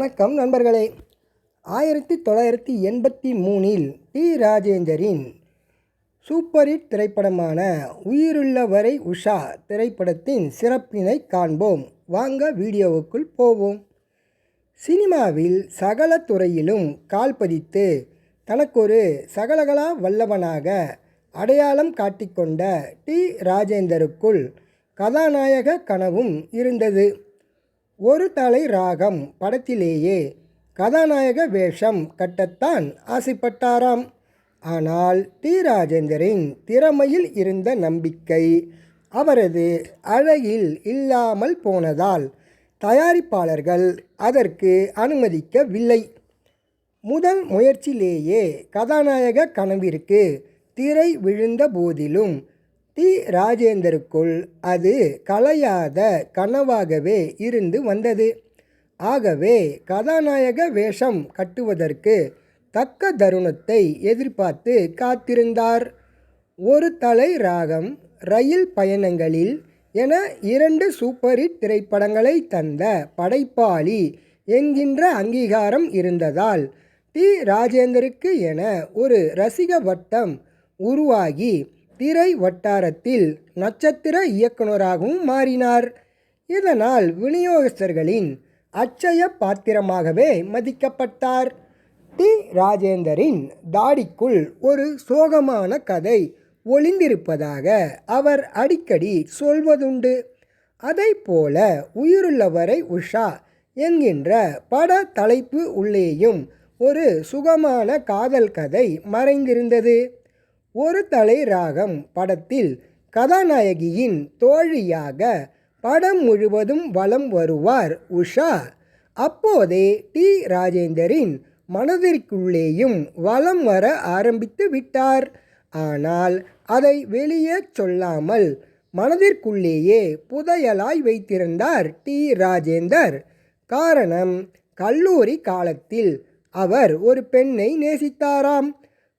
வணக்கம் நண்பர்களே. ஆயிரத்தி தொள்ளாயிரத்தி எண்பத்தி மூணில் டி. ராஜேந்தரின் சூப்பர் ஹிட் திரைப்படமான உயிருள்ளவரை உஷா திரைப்படத்தின் சிறப்பினை காண்போம். வாங்க வீடியோவுக்குள் போவோம். சினிமாவில் சகல துறையிலும் கால் பதித்து தனக்கொரு சகலகலா வல்லவனாக அடையாளம் காட்டிக்கொண்ட டி. ராஜேந்தருக்குள் கதாநாயக கனவும் இருந்தது. ஒரு தலை ராகம் படத்திலேயே கதாநாயக வேஷம் கட்டத்தான் ஆசைப்பட்டாராம். ஆனால் டி. ராஜேந்தரின் திறமையில் இருந்த நம்பிக்கை அவரது அழகில் இல்லாமல் போனதால் தயாரிப்பாளர்கள் அதற்கு அனுமதிக்கவில்லை. முதல் முயற்சியிலேயே கதாநாயக கனவிற்கு திரை விழுந்த போதிலும் டி ராஜேந்தருக்குள் அது கலையாத கனவாகவே இருந்து வந்தது. ஆகவே கதாநாயக வேஷம் கட்டுவதற்கு தக்க தருணத்தை எதிர்பார்த்து காத்திருந்தார். ஒரு தலை ராகம் ரயில் பயணங்களில் என இரண்டு சூப்பர் ஹிட் திரைப்படங்களை தந்த படைப்பாளி என்கின்ற அங்கீகாரம் இருந்ததால் டி. ராஜேந்தருக்கு என ஒரு ரசிக வட்டம் உருவாகி திரை வட்டாரத்தில் நட்சத்திர இயக்குனராகவும் மாறினார். இதனால் விநியோகஸ்தர்களின் அச்சய பாத்திரமாகவே மதிக்கப்பட்டார். டி. ராஜேந்தரின் தாடிக்குள் ஒரு சோகமான கதை ஒளிந்திருப்பதாக அவர் அடிக்கடி சொல்வதுண்டு. அதை போல உயிருள்ளவரை உஷா என்கின்ற பட தலைப்பு உள்ளேயும் ஒரு சுகமான காதல் கதை மறைந்திருந்தது. ஒரு தலை ராகம் படத்தில் கதாநாயகியின் தோழியாக படம் முழுவதும் வலம் வருவார் உஷா. அப்போதே டி. ராஜேந்தரின் மனதிற்குள்ளேயும் வலம் வர ஆரம்பித்து விட்டார். ஆனால் அதை வெளியே சொல்லாமல் மனதிற்குள்ளேயே புதையலாய் வைத்திருந்தார் டி. ராஜேந்தர். காரணம் கல்லூரி காலத்தில் அவர் ஒரு பெண்ணை நேசித்தாராம்.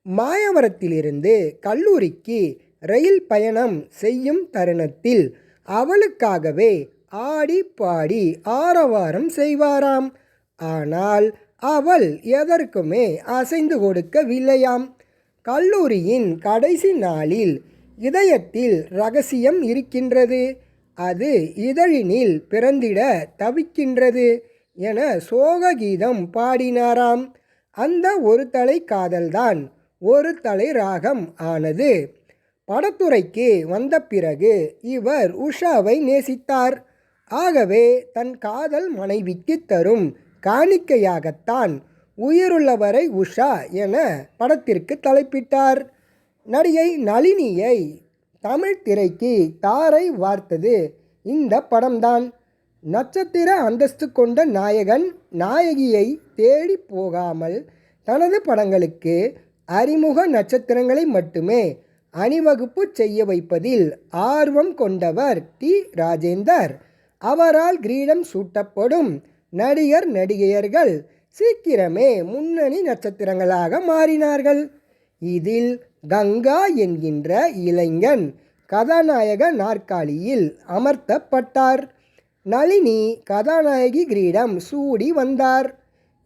மாயவரத்திலிருந்து கல்லூரிக்கு ரயில் பயணம் செய்யும் தருணத்தில் அவளுக்காகவே ஆடி பாடி ஆரவாரம் செய்வாராம். ஆனால் அவள் எதற்குமே அசைந்து கொடுக்கவில்லையாம். கல்லூரியின் கடைசி நாளில் இதயத்தில் ரகசியம் இருக்கின்றது. அது இதழினில் பிறந்திட தவிக்கின்றது என சோககீதம் பாடினாராம். அந்த ஒரு தலை காதல்தான் ஒரு தலை ராகம் ஆனது. படத்துறைக்கு வந்த பிறகு இவர் உஷாவை நேசித்தார். ஆகவே தன் காதல் மனைவிக்கு தரும் காணிக்கையாகத்தான் உயிருள்ளவரை உஷா என படத்திற்கு தலைப்பிட்டார். நடிகை நளினியை தமிழ் திரைக்கு தாரை வார்த்தது இந்த படம்தான். நட்சத்திர அந்தஸ்து கொண்ட நாயகன் நாயகியை தேடி போகாமல் தனது படங்களுக்கு அறிமுக நட்சத்திரங்களை மட்டுமே அணிவகுப்பு செய்ய வைப்பதில் ஆர்வம் கொண்டவர் டி. ராஜேந்தர். அவரால் கிரீடம் சூட்டப்படும் நடிகர் நடிகையர்கள் சீக்கிரமே முன்னணி நட்சத்திரங்களாக மாறினார்கள். இதில் கங்கா என்கின்ற இளைஞன் கதாநாயக நாற்காலியில் அமர்த்தப்பட்டார். நளினி கதாநாயகி கிரீடம் சூடி வந்தார்.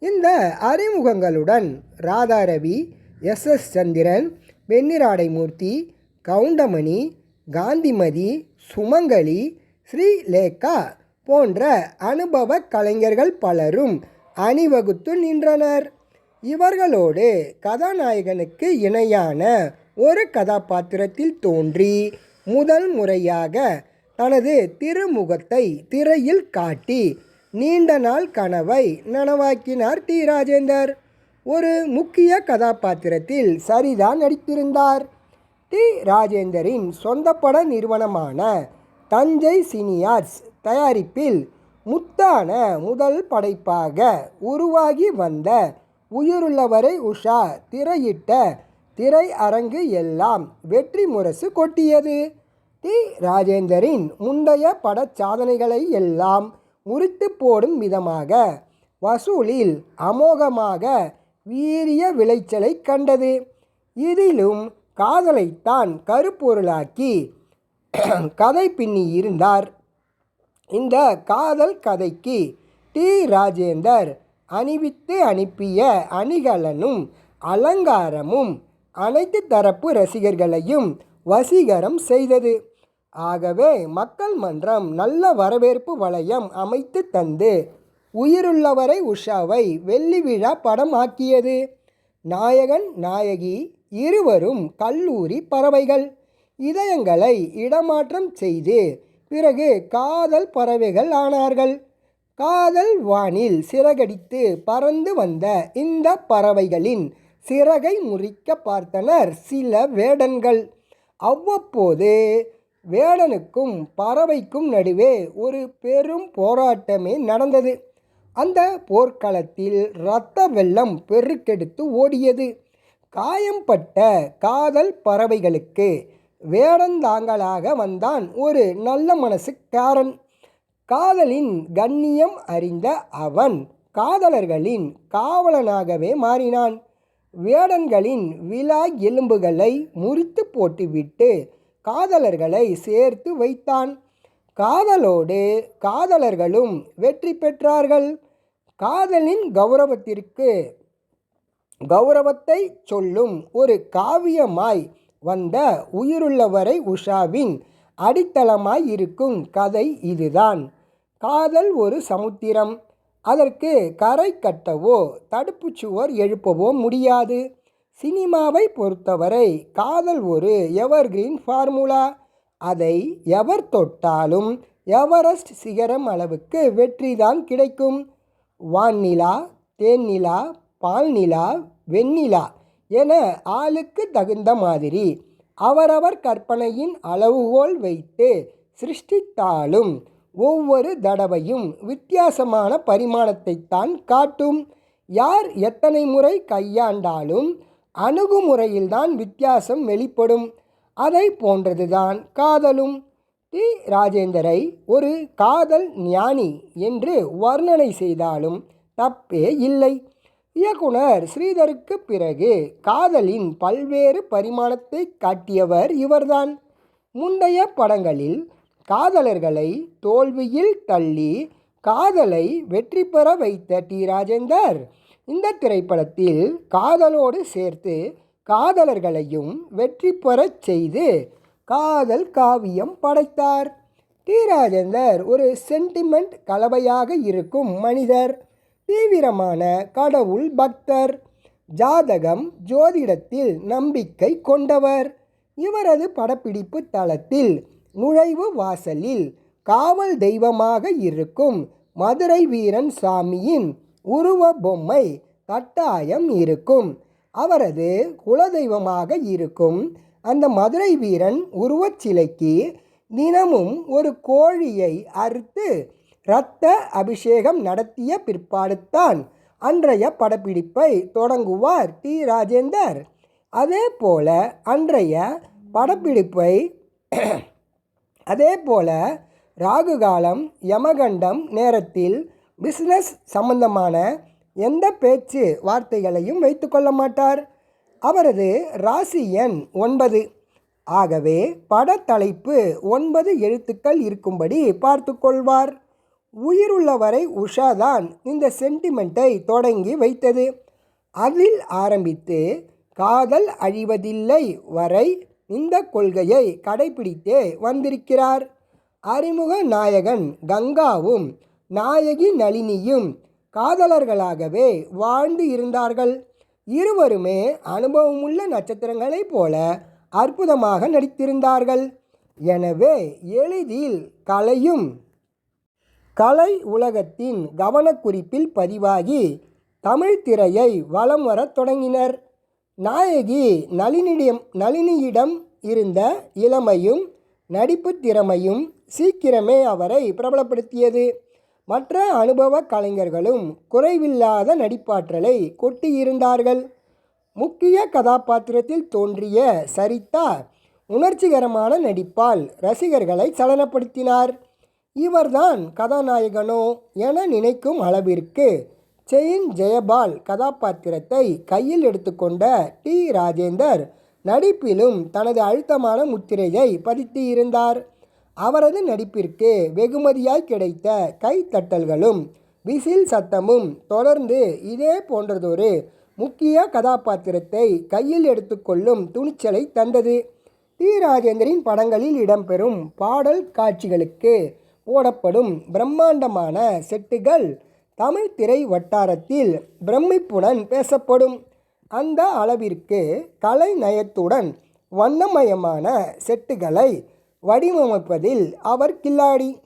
இந்த அறிமுகங்களுடன் ராதாரவி எஸ் எஸ் சந்திரன் வெண்ணிராடைமூர்த்தி கவுண்டமணி காந்திமதி சுமங்கலி ஸ்ரீலேகா போன்ற அனுபவ கலைஞர்கள் பலரும் அணிவகுத்து நின்றனர். இவர்களோடு கதாநாயகனுக்கு இணையான ஒரு கதாபாத்திரத்தில் தோன்றி முதல் முறையாக தனது திருமுகத்தை திரையில் காட்டி நீண்ட நாள் கனவை நனவாக்கினார் டி. ராஜேந்தர். ஒரு முக்கிய கதாபாத்திரத்தில் சரிதான் நடித்திருந்தார். டி ராஜேந்தரின் சொந்த பட நிறுவனமான தஞ்சை சினியார்ஸ் தயாரிப்பில் முத்தான முதல் படைப்பாக உருவாகி வந்த உயிருள்ளவரை உஷா திரையிட்ட திரை அரங்கு எல்லாம் வெற்றி முரசு கொட்டியது. டி ராஜேந்தரின் முந்தைய பட சாதனைகளை எல்லாம் முறித்து போடும் விதமாக வசூலில் அமோகமாக வீரிய விளைச்சலை கண்டது. இதிலும் காதலைத்தான் கருப்பொருளாக்கி கதை பின்னி இருந்தார். இந்த காதல் கதைக்கு டி. ராஜேந்தர் அணிவித்து அனுப்பிய அணிகலனும் அலங்காரமும் அனைத்து தரப்பு ரசிகர்களையும் வசீகரம் செய்தது. ஆகவே மக்கள் மன்றம் நல்ல வரவேற்பு வளையம் அமைத்து தந்து உயிருள்ளவரை உஷாவை வெள்ளி விழா படம் ஆக்கியது நாயகன் நாயகி இருவரும் கல்லூரி பறவைகள். இதயங்களை இடமாற்றம் செய்து பிறகு காதல் பறவைகள் ஆனார்கள். காதல் வானில் சிறகடித்து பறந்து வந்த இந்த பறவைகளின் சிறகை முறிக்க பார்த்தனர் சில வேடன்கள். அவ்வப்போது வேடனுக்கும் பறவைக்கும் நடுவே ஒரு பெரும் போராட்டமே நடந்தது. அந்த போர்க்களத்தில் இரத்த வெள்ளம் பெருக்கெடுத்து ஓடியது. காயம்பட்ட காதல் பறவைகளுக்கு வேடந்தாங்களாக வந்தான் ஒரு நல்ல மனசுக்காரன் காதலின் கண்ணியம் அறிந்த அவன் காதலர்களின் காவலனாகவே மாறினான். வேடன்களின் விழா எலும்புகளை முறித்து போட்டுவிட்டு காதலர்களை சேர்த்து வைத்தான். காதலோடு காதலர்களும் வெற்றி பெற்றார்கள். காதலின் கௌரவத்திற்கு கௌரவத்தை சொல்லும் ஒரு காவியமாய் வந்த உயிருள்ளவரை உஷாவின் அடித்தளமாய் இருக்கும் கதை இதுதான். காதல் ஒரு சமுத்திரம். அதற்கு கரை கட்டவோ தடுப்புச் சுவர் எழுப்பவோ முடியாது. சினிமாவை பொறுத்தவரை காதல் ஒரு எவர்கிரீன் ஃபார்முலா. அதை எவர் தொட்டாலும் எவரெஸ்ட் சிகரம் அளவுக்கு வெற்றிதான் கிடைக்கும். வான்நிலா தேன்நிலா பால்நிலா வெண்ணிலா என ஆளுக்கு தகுந்த மாதிரி அவரவர் கற்பனையின் அளவுகோல் வைத்து சிருஷ்டித்தாலும் ஒவ்வொரு தடவையும் வித்தியாசமான பரிமாணத்தைத்தான் காட்டும். யார் எத்தனை முறை கையாண்டாலும் அணுகுமுறையில்தான் வித்தியாசம் வெளிப்படும். அதை போன்றதுதான் காதலும். டி. ராஜேந்தரை ஒரு காதல் ஞானி என்று வர்ணனை செய்தாலும் தப்பே இல்லை. இயக்குனர் ஸ்ரீதருக்கு பிறகு காதலின் பல்வேறு பரிமாணத்தை காட்டியவர் இவர்தான். முந்தைய படங்களில் காதலர்களை தோல்வியில் தள்ளி காதலை வெற்றி பெற வைத்த டி. ராஜேந்தர் இந்த திரைப்படத்தில் காதலோடு சேர்த்து காதலர்களையும் வெற்றி பெறச் செய்து காதல் காவியம் படைத்தார். டி ராஜேந்தர் ஒரு சென்டிமெண்ட் கலவையாக இருக்கும் மனிதர். தீவிரமான கடவுள் பக்தர். ஜாதகம் ஜோதிடத்தில் நம்பிக்கை கொண்டவர். இவரது படப்பிடிப்பு தளத்தில் நுழைவு வாசலில் காவல் தெய்வமாக இருக்கும் மதுரை வீரன் சாமியின் உருவ பொம்மை கட்டாயம் இருக்கும். அவரது குலதெய்வமாக இருக்கும் அந்த மதுரை வீரன் உருவச் சிலைக்கு தினமும் ஒரு கோழியை அறுத்து இரத்த அபிஷேகம் நடத்திய பிற்பாடுத்தான் அன்றைய படப்பிடிப்பை தொடங்குவார் டி. ராஜேந்தர். அதே போல அன்றைய படப்பிடிப்பை அதே போல ராகுகாலம் யமகண்டம் நேரத்தில் பிஸ்னஸ் சம்பந்தமான எந்த பேச்சு வார்த்தைகளையும் வைத்துக்கொள்ள மாட்டார். அவரது ராசி எண் ஒன்பது. ஆகவே படத்தலைப்பு ஒன்பது எழுத்துக்கள் இருக்கும்படி பார்த்து கொள்வார் உயிருள்ளவரை உஷா தான் இந்த சென்டிமெண்ட்டை தொடங்கி வைத்தது. அதில் ஆரம்பித்து காதல் அழிவதில்லை வரை இந்த கொள்கையை கடைபிடித்தே வந்திருக்கிறார். அறிமுக நாயகன் கங்காவும் நாயகி நளினியும் காதலர்களாகவே வாழ்ந்து இருந்தார்கள். இருவருமே அனுபவமுள்ள நட்சத்திரங்களைப் போல அற்புதமாக நடித்திருந்தார்கள். எனவே எளிதில் கலையும். கலை உலகத்தின் கவனக்குறிப்பில் பதிவாகி தமிழ் திரையை வலம் வரத் தொடங்கினர். நாயகி நளினியிடம் நளினியிடம் இருந்த இளமையும் நடிப்பு திறமையும் சீக்கிரமே அவரை பிரபலப்படுத்தியது. மற்ற அனுபவ கலைஞர்களும் குறைவில்லாத நடிப்பாற்றலை கொட்டியிருந்தார்கள். முக்கிய கதாபாத்திரத்தில் தோன்றிய சரிதா உணர்ச்சிகரமான நடிப்பால் ரசிகர்களை சலனப்படுத்தினார். இவர்தான் கதாநாயகனோ என நினைக்கும் அளவிற்கு செயின் ஜெயபால் கதாபாத்திரத்தை கையில் எடுத்துக்கொண்ட டி. ராஜேந்தர் நடிப்பிலும் தனது அழுத்தமான முத்திரையை பதித்து இருந்தார் அவரது நடிப்பிற்கு வெகுமதியாய் கிடைத்த கைத்தட்டல்களும் விசில் சத்தமும் தொடர்ந்து இதே போன்றதொரு முக்கிய கதாபாத்திரத்தை கையில் எடுத்துக்கொள்ளும் துணிச்சலை தந்தது. டி. ராஜேந்திரின் படங்களில் இடம்பெறும் பாடல் காட்சிகளுக்கு போடப்படும் பிரம்மாண்டமான செட்டுகள் தமிழ் திரை வட்டாரத்தில் பிரமிப்புடன் பேசப்படும். அந்த அளவிற்கு கலை நயத்துடன் வண்ணமயமான செட்டுகளை வடிவமைப்பதில் அவர் கில்லாடி.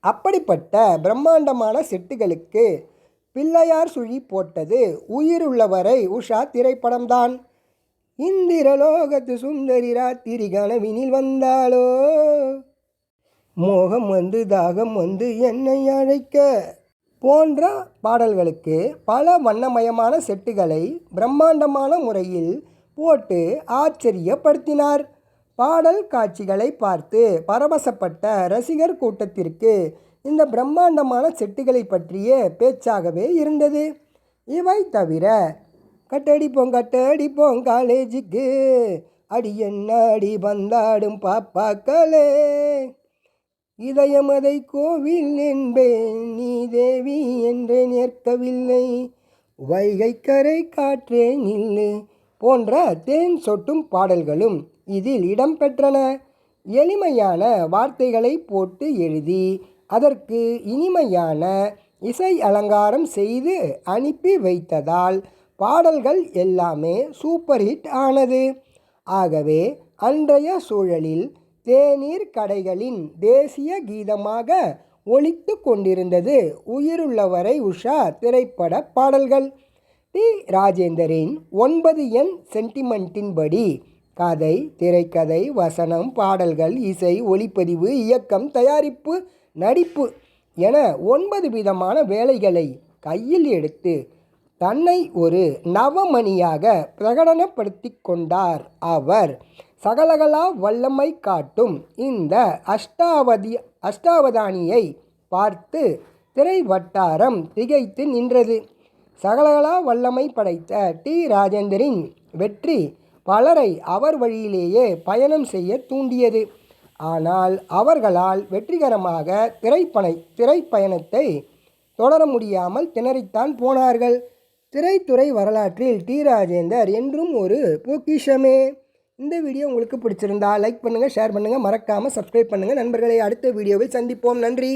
அப்படிப்பட்ட பிரம்மாண்டமான செட்டுகளுக்கு பிள்ளையார் சுழி போட்டது உயிருள்ளவரை உஷா திரைப்படம்தான். இந்திரலோகத்து சுந்தரி ராத்திரி கனவினில் வந்தாளோ? மோகம் வந்து தாகம் வந்து என்னை அழைக்க? போன்ற பாடல்களுக்கு பல வண்ணமயமான செட்டுகளை பிரம்மாண்டமான முறையில் போட்டு ஆச்சரியப்படுத்தினார். பாடல் காட்சிகளை பார்த்து பரவசப்பட்ட ரசிகர் கூட்டத்திற்கு இந்த பிரம்மாண்டமான செட்டுகளை பற்றிய பேச்சாகவே இருந்தது. இவை தவிர கட்டடிப்போம் கட்டடிப்போம் காலேஜுக்கு. அடி என்ன அடி வந்தாடும் பாப்பாக்களே. இதயமதை கோவில் என்பேன் நீ தேவி என்றே நிற்கவில்லை வைகை கரை காற்றே நில்லு போன்ற தேன் சொட்டும் பாடல்களும் இதில் இடம்பெற்றன. எளிமையான வார்த்தைகளை போட்டு எழுதி அதற்கு இனிமையான இசை அலங்காரம் செய்து அனுப்பி வைத்ததால் பாடல்கள் எல்லாமே சூப்பர் ஹிட் ஆனது. ஆகவே அன்றைய சூழலில் தேநீர் கடைகளின் தேசிய கீதமாக ஒழித்து கொண்டிருந்தது உயிருள்ளவரை உஷா திரைப்பட பாடல்கள். டி. ராஜேந்தரின் ஒன்பது எண் சென்டிமெண்ட்டின்படி கதை திரைக்கதை வசனம் பாடல்கள் இசை ஒளிப்பதிவு இயக்கம் தயாரிப்பு நடிப்பு என ஒன்பது விதமான வேலைகளை கையில் எடுத்து தன்னை ஒரு நவமணியாக பிரகடனப்படுத்தி கொண்டார் அவர். சகலகலா வல்லமை காட்டும் இந்த அஷ்டாவதி அஷ்டாவதானியை பார்த்து திரை வட்டாரம் திகைத்து நின்றது. சகலகலா வல்லமை படைத்த டி. ராஜேந்தரின் வெற்றி பலரை அவர் வழியிலேயே பயணம் செய்ய தூண்டியது. ஆனால் அவர்களால் வெற்றிகரமாக திரைப்பனை திரைப்பயணத்தை தொடர முடியாமல் திணறித்தான் போனார்கள். திரைத்துறை வரலாற்றில் டி. ராஜேந்தர் என்றும் ஒரு பொக்கிஷமே. இந்த வீடியோ உங்களுக்கு பிடிச்சிருந்தா லைக் பண்ணுங்கள் ஷேர் பண்ணுங்கள் மறக்காமல் சப்ஸ்கிரைப் பண்ணுங்கள் நண்பர்களை அடுத்த வீடியோவில் சந்திப்போம். நன்றி.